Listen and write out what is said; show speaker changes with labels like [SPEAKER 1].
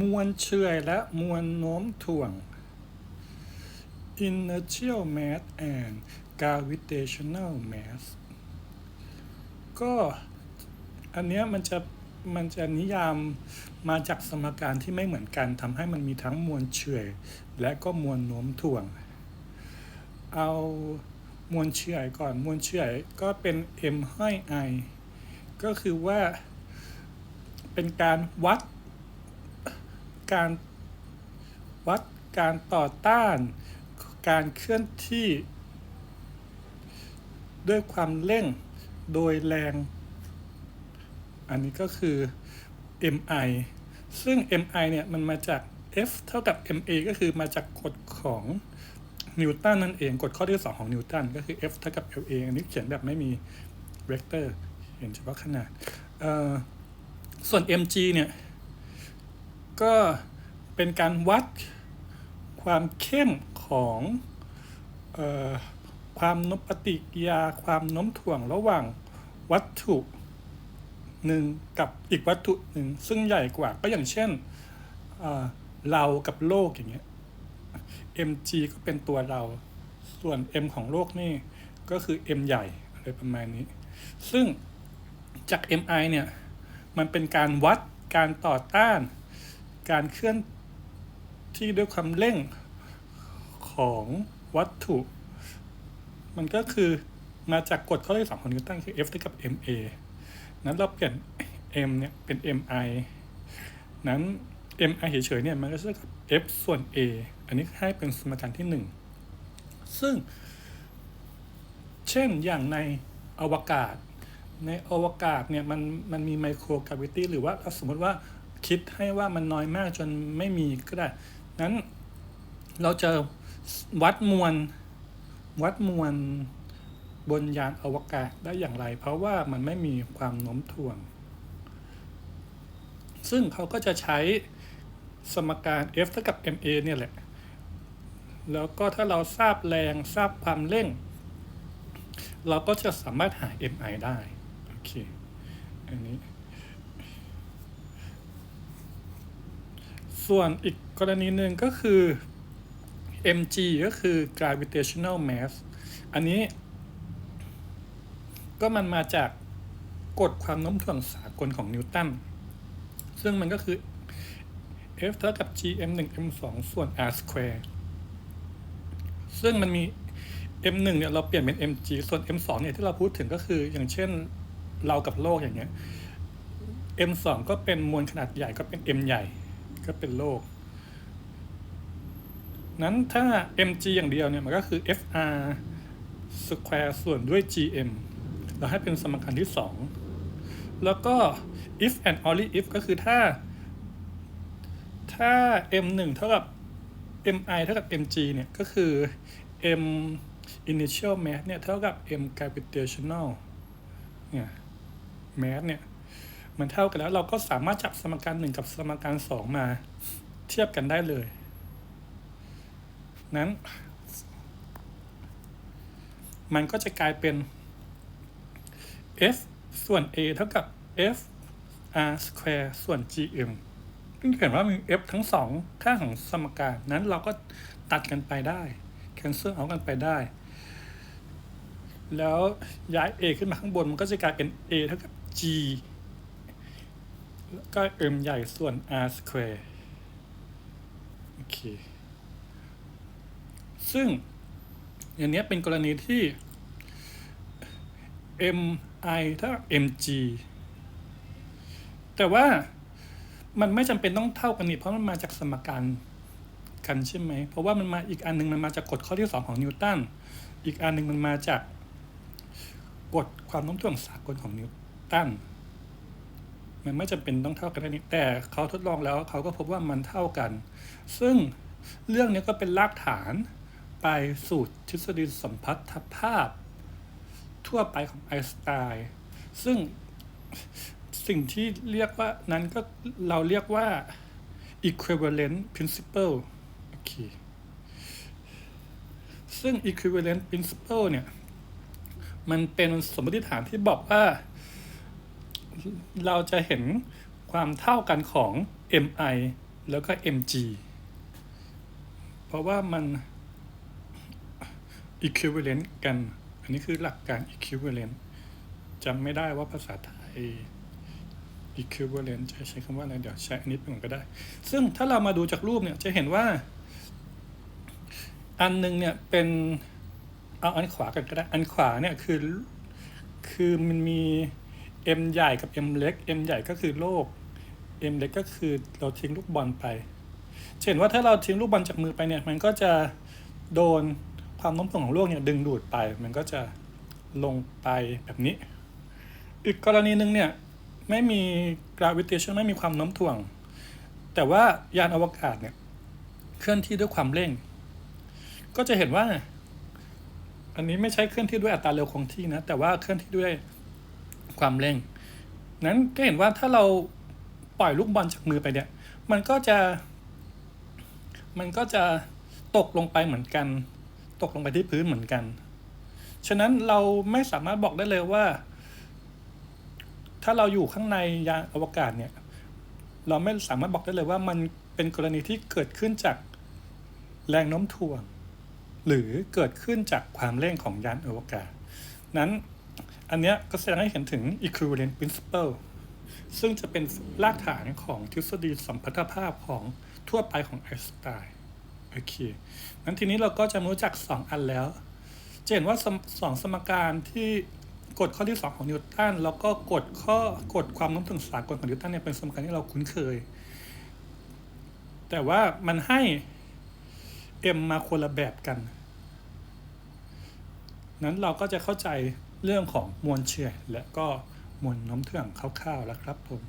[SPEAKER 1] มวลเฉื่อยและมวลโน้มถ่วง inertial mass and gravitational mass ก็อันเนี้ยมันจะมันจะนิยามมาจากสมการที่ไม่เหมือนกันทำให้มันมีทั้งมวลเฉื่อยและก็มวลโน้มถ่วง เอามวลเฉื่อยก่อนมวลเฉื่อยก็เป็น m ห้อย i ก็คือว่าเป็นการวัด การวัดการต่อต้าน การเคลื่อนที่ ด้วยความเร่งโดยแรง อันนี้ก็คือ mi ซึ่ง mi เนี่ยมันมาจาก F เท่ากับ ma ก็คือมาจากกฎของนิวตันนั่นเอง กฎข้อที่ 2 ของนิวตันก็คือ F เท่ากับ la อันนี้เขียนแบบไม่มีเวกเตอร์ เห็นเฉพาะขนาด ส่วน mg เนี่ย ก็เป็นการวัดความเข้มของออความนปฏิกิยาความโน้มถ่วงระหว่างวัตถุหนึ่งกับอีกวัตถุหนึ่งซึ่งใหญ่กว่าก็อย่างเช่นเเรากับโลกอย่างเงี้ย mg ก็เป็นตัวเรา ส่วน m ของโลกนี่ก็คือ m ใหญ่อะไรประมาณนี้ ซึ่งจาก mi เนี่ย มันเป็นการวัดการต่อต้าน การเคลื่อนที่ด้วยความเร่งของวัตถุ มันก็คือมาจากกฎข้อที่สองของนิวตันคือ F เท่ากับ ma นั้นเราเปลี่ยน m เนี่ยเป็น mi นั้น mi เฉยๆเนี่ยมันก็จะกับ f ส่วน a อันนี้ให้เป็นสมการที่หนึ่งซึ่ง เช่นอย่างในอวกาศ ในอวกาศเนี่ยมันมันมีไมโครกราวิตี้หรือว่าสมมติว่า คิดให้ว่ามันน้อยมากจนไม่มีก็ได้ นั้นเราจะวัดมวลวัดมวลบนยานอวกาศได้อย่างไร เพราะว่ามันไม่มีความโน้มถ่วง ซึ่งเขาก็จะใช้สมการ F เท่ากับ ma เนี่ยแหละ แล้วก็ถ้าเราทราบแรงทราบความเร่ง เราก็จะสามารถหา mi ได้ โอเค อันนี้ ส่วนอีกกรณีหนึ่งก็คือ mg ก็คือ gravitational mass อันนี้ ก็มันมาจากกฎความโน้มถ่วงสากลของนิวตัน ซึ่งมันก็คือ F เท่ากับ gm 1 m 2ส่วน r square ซึ่งมันมี m 1เนี่ยเราเปลี่ยนเป็น mg ส่วน m 2เนี่ยที่เราพูดถึงก็คืออย่างเช่นเรากับโลกอย่างเงี้ย m 2ก็เป็นมวลขนาดใหญ่ก็เป็น m ใหญ่ ก็เป็นโลก นั้นถ้า mg อย่างเดียวเนี่ย มันก็คือ fr square ส่วนด้วย gm เราให้เป็นสมการที่ 2 แล้วก็ if and only if ก็คือถ้า ถ้า m 1 เท่ากับ mi เท่ากับ mg เนี่ย ก็คือ m initial mass เนี่ย เท่ากับ m gravitational เนี่ย mass เนี่ย มันเท่ากันแล้ว เราก็สามารถจับสมการหนึ่งกับสมการสองมา เทียบกันได้เลย นั้น มันก็จะกลายเป็น f ส่วน a เท่ากับ f r square ส่วน gm ซึ่งเห็นว่ามี f ทั้งสองข้าของสมการ นั้นเราก็ตัดกันไปได้ cancel เอากันไปได้ แล้วย้าย a ขึ้นมาข้างบน มันก็จะกลายเป็น a เท่ากับ g แล้วก็ m ใหญ่ส่วน r square โอเค ซึ่งอย่างนี้เป็นกรณีที่ mi เท่า mg แต่ว่ามันไม่จำเป็นต้องเท่ากันนี่เพราะมันมาจากสมการกันใช่ไหม เพราะว่ามันมาอีกอันหนึงมันมาจากกฎข้อที่สองของนิวตัน อีกอันหนึ่งมันมาจากกฎความโน้มถ่วงสากลของนิวตัน มันไม่จำเป็นต้องเท่ากันนี่แต่เขาทดลองแล้วเขาก็พบว่ามันเท่ากัน ซึ่งเรื่องนี้ก็เป็นรากฐานไปสู่ทฤษฎีสัมพัทธภาพ ทั่วไปของไอน์สไตน์ซึ่งสิ่งที่เรียกว่านั้นก็เราเรียกว่า equivalent principle โอเคซึ่ง equivalent principle เนี่ย มันเป็นสมมติฐานที่บอกว่า เราจะเห็นความเท่ากันของ mi แล้วก็ mg เพราะว่ามัน equivalent กัน อันนี้คือหลักการ equivalent จำไม่ได้ว่าภาษาไทย equivalent จะใช้คำว่าอะไร เดี๋ยวใช้อันนี้เป็นก่อนก็ได้ ซึ่งถ้าเรามาดูจากรูปเนี่ย จะเห็นว่า อันหนึงเนี่ย เป็นเอาอันขวากันก็ได้ อันขวาเนี่ยคือ คือมันมี m ใหญ่กับ m เล็ก m ใหญ่ก็คือโลก m เล็กก็คือเราทิ้งลูกบอลไปเห็นว่าถ้าเราทิ้งลูกบอลจากมือไปเนี่ย มันก็จะโดนความโน้มถ่วงของโลกเนี่ยดึงดูดไป มันก็จะลงไปแบบนี้ อีกกรณีหนึ่งเนี่ยไม่มี gravitation ไม่มีความโน้มถ่วง แต่ว่ายานอวกาศเนี่ยเคลื่อนที่ด้วยความเร่ง ก็จะเห็นว่า อันนี้ไม่ใช่เคลื่อนที่ด้วยอัตราเร็วคงที่นะ แต่ว่าเคลื่อนที่ด้วย ความเร่ง นั้นก็เห็นว่าถ้าเราปล่อยลูกบอลจากมือไปเนี่ย มันก็จะ มันก็จะตกลงไปเหมือนกัน ตกลงไปที่พื้นเหมือนกัน ฉะนั้นเราไม่สามารถบอกได้เลยว่า ถ้าเราอยู่ข้างในยานอวกาศเนี่ย เราไม่สามารถบอกได้เลยว่ามันเป็นกรณีที่เกิดขึ้นจากแรงโน้มถ่วง หรือเกิดขึ้นจากความเร่งของยานอวกาศ นั้น อันเนี้ยก็แสดงให้เห็นถึง equivalent principle ซึ่งจะเป็นรากฐานของทฤษฎีสัมพัทธภาพของทั่วไปของไอน์สไตน์โอเคนั้นทีนี้เราก็จะรู้จัก 2 อันแล้ว จะเห็นว่าสองสมการที่กฎข้อที่ 2 ของนิวตันแล้วก็กฎข้อกฎความโน้มถ่วงสากลของนิวตันเนี่ยเป็นสมการที่เราคุ้นเคย แต่ว่ามันให้ m มาคนละแบบกัน นั้นเราก็จะเข้าใจ เรื่องของมวลเฉื่อยและก็มวลน้มถ่วงคร่าวๆแล้วครับผม